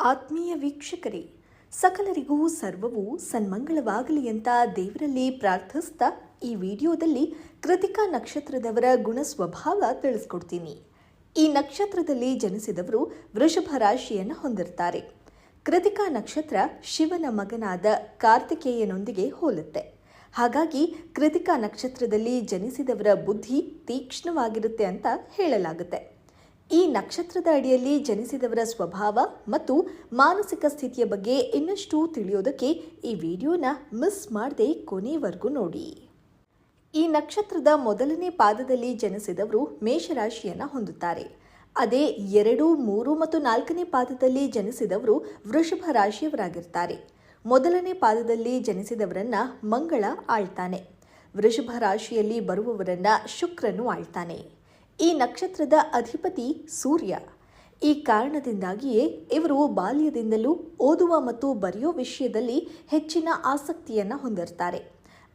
ಆತ್ಮೀಯ ವೀಕ್ಷಕರೇ, ಸಕಲರಿಗೂ ಸರ್ವವು ಸನ್ಮಂಗಳವಾಗಲಿ ಅಂತ ದೇವರಲ್ಲಿ ಪ್ರಾರ್ಥಿಸ್ತಾ ಈ ವಿಡಿಯೋದಲ್ಲಿ ಕೃತಿಕಾ ನಕ್ಷತ್ರದವರ ಗುಣ ಸ್ವಭಾವ ತಿಳಿಸ್ಕೊಡ್ತೀನಿ. ಈ ನಕ್ಷತ್ರದಲ್ಲಿ ಜನಿಸಿದವರು ವೃಷಭ ರಾಶಿಯನ್ನು ಹೊಂದಿರ್ತಾರೆ. ಕೃತಿಕಾ ನಕ್ಷತ್ರ ಶಿವನ ಮಗನಾದ ಕಾರ್ತಿಕೇಯನೊಂದಿಗೆ ಹೋಲುತ್ತೆ. ಹಾಗಾಗಿ ಕೃತಿಕಾ ನಕ್ಷತ್ರದಲ್ಲಿ ಜನಿಸಿದವರ ಬುದ್ಧಿ ತೀಕ್ಷ್ಣವಾಗಿರುತ್ತೆ ಅಂತ ಹೇಳಲಾಗುತ್ತೆ. ಈ ನಕ್ಷತ್ರದ ಅಡಿಯಲ್ಲಿ ಜನಿಸಿದವರ ಸ್ವಭಾವ ಮತ್ತು ಮಾನಸಿಕ ಸ್ಥಿತಿಯ ಬಗ್ಗೆ ಇನ್ನಷ್ಟು ತಿಳಿಯೋದಕ್ಕೆ ಈ ವಿಡಿಯೋನ ಮಿಸ್ ಮಾಡದೆ ಕೊನೆವರೆಗೂ ನೋಡಿ. ಈ ನಕ್ಷತ್ರದ ಮೊದಲನೇ ಪಾದದಲ್ಲಿ ಜನಿಸಿದವರು ಮೇಷರಾಶಿಯನ್ನು ಹೊಂದುತ್ತಾರೆ. ಅದೇ ಎರಡು, ಮೂರು ಮತ್ತು ನಾಲ್ಕನೇ ಪಾದದಲ್ಲಿ ಜನಿಸಿದವರು ವೃಷಭ ರಾಶಿಯವರಾಗಿರ್ತಾರೆ. ಮೊದಲನೇ ಪಾದದಲ್ಲಿ ಜನಿಸಿದವರನ್ನ ಮಂಗಳ ಆಳ್ತಾನೆ. ವೃಷಭ ರಾಶಿಯಲ್ಲಿ ಬರುವವರನ್ನ ಶುಕ್ರನು ಆಳ್ತಾನೆ. ಈ ನಕ್ಷತ್ರದ ಅಧಿಪತಿ ಸೂರ್ಯ. ಈ ಕಾರಣದಿಂದಾಗಿಯೇ ಇವರು ಬಾಲ್ಯದಿಂದಲೂ ಓದುವ ಮತ್ತು ಬರೆಯೋ ವಿಷಯದಲ್ಲಿ ಹೆಚ್ಚಿನ ಆಸಕ್ತಿಯನ್ನು ಹೊಂದಿರ್ತಾರೆ.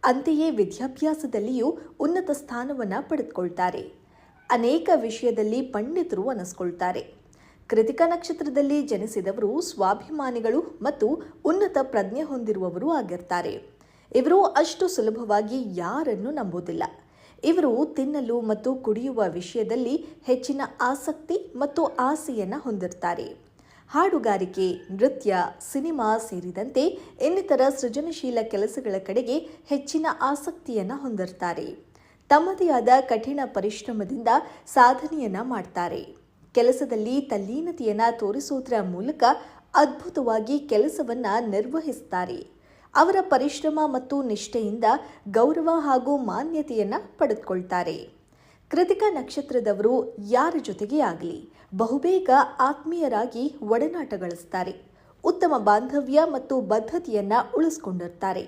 ಅಂತೆಯೇ ವಿದ್ಯಾಭ್ಯಾಸದಲ್ಲಿಯೂ ಉನ್ನತ ಸ್ಥಾನವನ್ನು ಪಡೆದುಕೊಳ್ತಾರೆ. ಅನೇಕ ವಿಷಯದಲ್ಲಿ ಪಂಡಿತರು ಅನಿಸ್ಕೊಳ್ತಾರೆ. ಕೃತಿಕ ನಕ್ಷತ್ರದಲ್ಲಿ ಜನಿಸಿದವರು ಸ್ವಾಭಿಮಾನಿಗಳು ಮತ್ತು ಉನ್ನತ ಪ್ರಜ್ಞೆ ಹೊಂದಿರುವವರು ಆಗಿರ್ತಾರೆ. ಇವರು ಅಷ್ಟು ಸುಲಭವಾಗಿ ಯಾರನ್ನು ನಂಬುವುದಿಲ್ಲ. ಇವರು ತಿನ್ನಲು ಮತ್ತು ಕುಡಿಯುವ ವಿಷಯದಲ್ಲಿ ಹೆಚ್ಚಿನ ಆಸಕ್ತಿ ಮತ್ತು ಆಸೆಯನ್ನು ಹೊಂದಿರ್ತಾರೆ. ಹಾಡುಗಾರಿಕೆ, ನೃತ್ಯ, ಸಿನಿಮಾ ಸೇರಿದಂತೆ ಇನ್ನಿತರ ಸೃಜನಶೀಲ ಕೆಲಸಗಳ ಕಡೆಗೆ ಹೆಚ್ಚಿನ ಆಸಕ್ತಿಯನ್ನು ಹೊಂದಿರ್ತಾರೆ. ತಮ್ಮದೇ ಆದ ಕಠಿಣ ಪರಿಶ್ರಮದಿಂದ ಸಾಧನೆಯನ್ನ ಮಾಡ್ತಾರೆ. ಕೆಲಸದಲ್ಲಿ ತಲ್ಲೀನತೆಯನ್ನ ತೋರಿಸುವುದರ ಮೂಲಕ ಅದ್ಭುತವಾಗಿ ಕೆಲಸವನ್ನ ನಿರ್ವಹಿಸ್ತಾರೆ. ಅವರ ಪರಿಶ್ರಮ ಮತ್ತು ನಿಷ್ಠೆಯಿಂದ ಗೌರವ ಹಾಗೂ ಮಾನ್ಯತೆಯನ್ನು ಪಡೆದುಕೊಳ್ತಾರೆ. ಕೃತಿಕಾ ನಕ್ಷತ್ರದವರು ಯಾರ ಜೊತೆಗೆ ಆಗಲಿ, ಬಹುಬೇಗ ಆತ್ಮೀಯರಾಗಿ ಒಡನಾಟ ಗಳಿಸ್ತಾರೆ. ಉತ್ತಮ ಬಾಂಧವ್ಯ ಮತ್ತು ಬದ್ಧತೆಯನ್ನು ಉಳಿಸ್ಕೊಂಡಿರ್ತಾರೆ.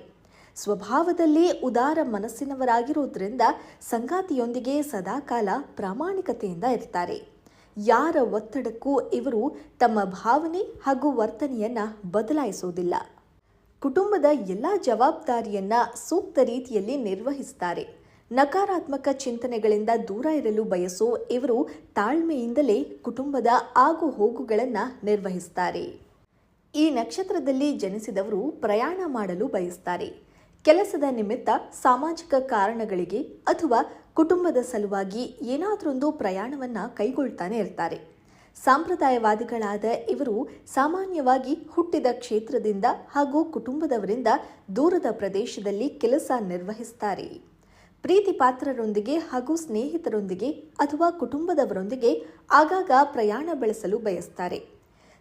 ಸ್ವಭಾವದಲ್ಲಿ ಉದಾರ ಮನಸ್ಸಿನವರಾಗಿರುವುದರಿಂದ ಸಂಗಾತಿಯೊಂದಿಗೆ ಸದಾಕಾಲ ಪ್ರಾಮಾಣಿಕತೆಯಿಂದ ಇರ್ತಾರೆ. ಯಾರ ಒತ್ತಡಕ್ಕೂ ಇವರು ತಮ್ಮ ಭಾವನೆ ಹಾಗೂ ವರ್ತನೆಯನ್ನು ಬದಲಾಯಿಸುವುದಿಲ್ಲ ಕುಟುಂಬದ ಎಲ್ಲ ಜವಾಬ್ದಾರಿಯನ್ನ ಸೂಕ್ತ ರೀತಿಯಲ್ಲಿ ನಿರ್ವಹಿಸ್ತಾರೆ. ನಕಾರಾತ್ಮಕ ಚಿಂತನೆಗಳಿಂದ ದೂರ ಇರಲು ಬಯಸೋ ಇವರು ತಾಳ್ಮೆಯಿಂದಲೇ ಕುಟುಂಬದ ಆಗು ಹೋಗುಗಳನ್ನು ನಿರ್ವಹಿಸ್ತಾರೆ. ಈ ನಕ್ಷತ್ರದಲ್ಲಿ ಜನಿಸಿದವರು ಪ್ರಯಾಣ ಮಾಡಲು ಬಯಸ್ತಾರೆ. ಕೆಲಸದ ನಿಮಿತ್ತ ಸಾಮಾಜಿಕ ಕಾರಣಗಳಿಗೆ ಅಥವಾ ಕುಟುಂಬದ ಸಲುವಾಗಿ ಏನಾದರೊಂದು ಪ್ರಯಾಣವನ್ನು ಕೈಗೊಳ್ತಾನೆ ಇರ್ತಾರೆ. ಸಾಂಪ್ರದಾಯವಾದಿಗಳಾದ ಇವರು ಸಾಮಾನ್ಯವಾಗಿ ಹುಟ್ಟಿದ ಕ್ಷೇತ್ರದಿಂದ ಹಾಗೂ ಕುಟುಂಬದವರಿಂದ ದೂರದ ಪ್ರದೇಶದಲ್ಲಿ ಕೆಲಸ ನಿರ್ವಹಿಸುತ್ತಾರೆ ಪ್ರೀತಿ ಪಾತ್ರರೊಂದಿಗೆ ಹಾಗೂ ಸ್ನೇಹಿತರೊಂದಿಗೆ ಅಥವಾ ಕುಟುಂಬದವರೊಂದಿಗೆ ಆಗಾಗ ಪ್ರಯಾಣ ಬೆಳೆಸಲು ಬಯಸ್ತಾರೆ.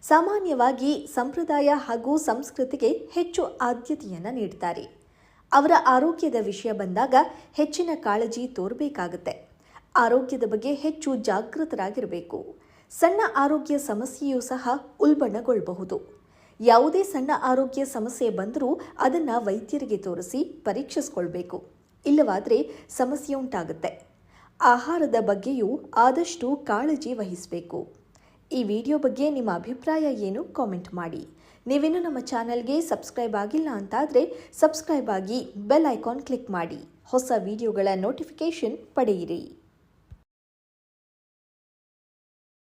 ಸಾಮಾನ್ಯವಾಗಿ ಸಂಪ್ರದಾಯ ಹಾಗೂ ಸಂಸ್ಕೃತಿಗೆ ಹೆಚ್ಚು ಆದ್ಯತೆಯನ್ನು ನೀಡ್ತಾರೆ. ಅವರ ಆರೋಗ್ಯದ ವಿಷಯ ಬಂದಾಗ ಹೆಚ್ಚಿನ ಕಾಳಜಿ ತೋರಬೇಕಾಗುತ್ತೆ. ಆರೋಗ್ಯದ ಬಗ್ಗೆ ಹೆಚ್ಚು ಜಾಗೃತರಾಗಿರಬೇಕು. ಸಣ್ಣ ಆರೋಗ್ಯ ಸಮಸ್ಯೆಯೂ ಸಹ ಉಲ್ಬಣಗೊಳ್ಳಬಹುದು ಯಾವುದೇ ಸಣ್ಣ ಆರೋಗ್ಯ ಸಮಸ್ಯೆ ಬಂದರೂ ಅದನ್ನು ವೈದ್ಯರಿಗೆ ತೋರಿಸಿ ಪರೀಕ್ಷಿಸ್ಕೊಳ್ಬೇಕು. ಇಲ್ಲವಾದರೆ ಸಮಸ್ಯೆ ಉಂಟಾಗುತ್ತೆ. ಆಹಾರದ ಬಗ್ಗೆಯೂ ಆದಷ್ಟು ಕಾಳಜಿ ವಹಿಸಬೇಕು. ಈ ವಿಡಿಯೋ ಬಗ್ಗೆ ನಿಮ್ಮ ಅಭಿಪ್ರಾಯ ಏನು ಕಾಮೆಂಟ್ ಮಾಡಿ. ನೀವೇನು ನಮ್ಮ ಚಾನಲ್ಗೆ ಸಬ್ಸ್ಕ್ರೈಬ್ ಆಗಿಲ್ಲ ಅಂತಾದರೆ ಸಬ್ಸ್ಕ್ರೈಬ್ ಆಗಿ ಬೆಲ್ ಐಕಾನ್ ಕ್ಲಿಕ್ ಮಾಡಿ. ಹೊಸ ವಿಡಿಯೋಗಳ ನೋಟಿಫಿಕೇಷನ್ ಪಡೆಯಿರಿ.